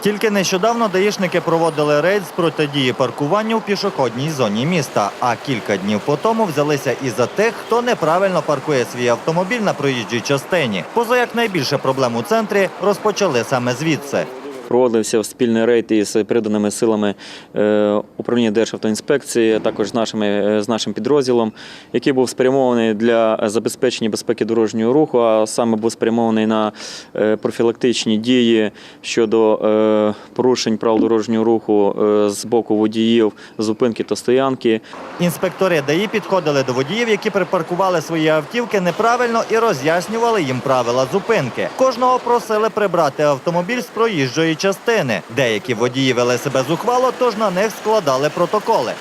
Тільки нещодавно даїшники проводили рейд з протидії паркуванню в пішохідній зоні міста. А кілька днів по тому взялися і за тих, хто неправильно паркує свій автомобіль на проїжджій частині. Поза як найбільше проблем у центрі розпочали саме звідси. Проводився спільний рейд із приданими силами е, управління Державтоінспекції, також з, нашими, е, з нашим підрозділом, який був спрямований для забезпечення безпеки дорожнього руху, а саме був спрямований на е, профілактичні дії щодо порушень правил дорожнього руху з боку водіїв, зупинки та стоянки. Інспектори ДАІ підходили до водіїв, які припаркували свої автівки неправильно і роз'яснювали їм правила зупинки. Кожного просили прибрати автомобіль з проїжджої частини. Деякі водії вели себе зухвало, тож на них складали протоколи.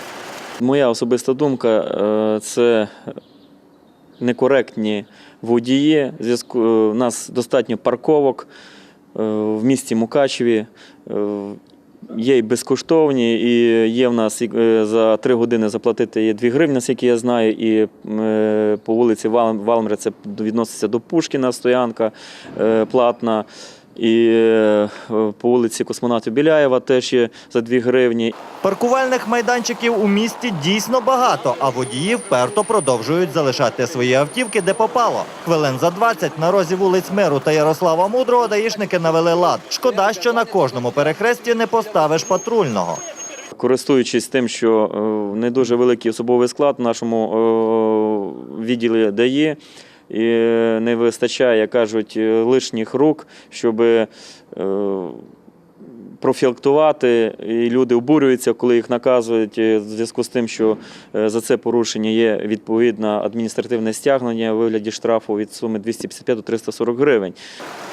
Моя особиста думка е, це некоректні водії. Зв'язку у нас достатньо парковок е, в місті Мукачеві. е, Є і безкоштовні, і є в нас е, за три години заплатити є 2 гривні, наскільки я знаю, і е, по вулиці Вал- Валмре це відноситься до Пушкіна, стоянка е, платна. І е, по вулиці Космонавтів Біляєва теж є за 2 гривні. Паркувальних майданчиків у місті дійсно багато, а водії вперто продовжують залишати свої автівки, де попало. Хвилин за 20 на розі вулиць Миру та Ярослава Мудрого даїшники навели лад. Шкода, що на кожному перехресті не поставиш патрульного. Користуючись тим, що е, не дуже великий особовий склад в нашому е, відділі дає, і не вистачає, як кажуть, лишніх рук, щоб е, профілактувати, і люди обурюються, коли їх наказують в зв'язку з тим, що е, за це порушення є відповідне адміністративне стягнення у вигляді штрафу від суми 255 до 340 гривень.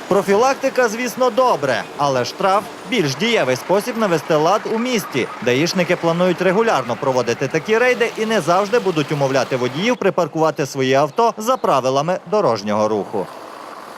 Профілактика, звісно, добре, але штраф більш дієвий спосіб навести лад у місті. Даїшники планують регулярно проводити такі рейди і не завжди будуть умовляти водіїв припаркувати свої авто за правилами дорожнього руху.